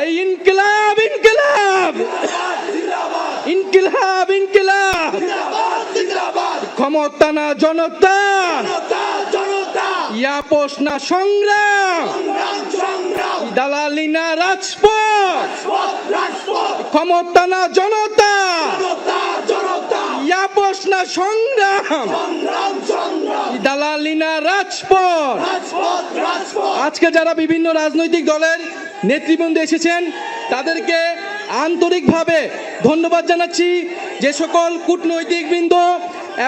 ইনকিলাব ইনকিলাব ইনকিলাব ইনকিলাব ক্ষমতা না জনতা। ইয়াপোষ না সংগ্রাম। দালালি না রাজপথ। ক্ষমতা না জনতা। ইয়াপোষ না সংগ্রাম। দালালি না রাজপথ। আজকে যারা বিভিন্ন রাজনৈতিক দলের নেতৃবৃন্দ এসেছেন। তাদেরকে আন্তরিকভাবে ধন্যবাদ জানাচ্ছি। যে সকল কূটনৈতিক বৃন্দ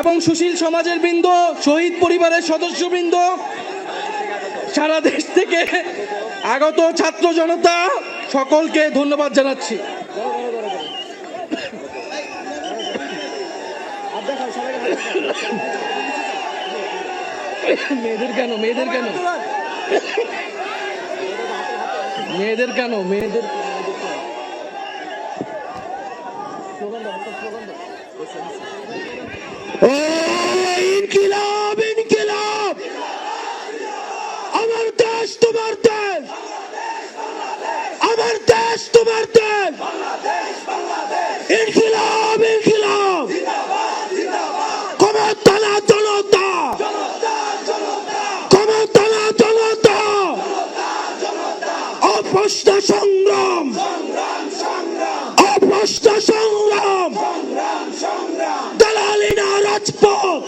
এবং সুশীল সমাজের বৃন্দ, শহীদ পরিবারের সদস্যবৃন্দ, সারা দেশ থেকে আগত ছাত্র জনতা, সকলকে ধন্যবাদ জানাচ্ছি। মেয়েদের কেন? মেয়েদের কেন? মেয়েদের কেন? মেয়েদের ইনকিলাব ইনকিলাব! আমার দেশ তোমার দেশ! আমার দেশ তোমার দেশ! ইনকিলাব ইনকিলাব! অপ্রশ্ন সংগ্রাম। অপ্রশ্ন সংগ্রাম। দালালি না রাজপথ।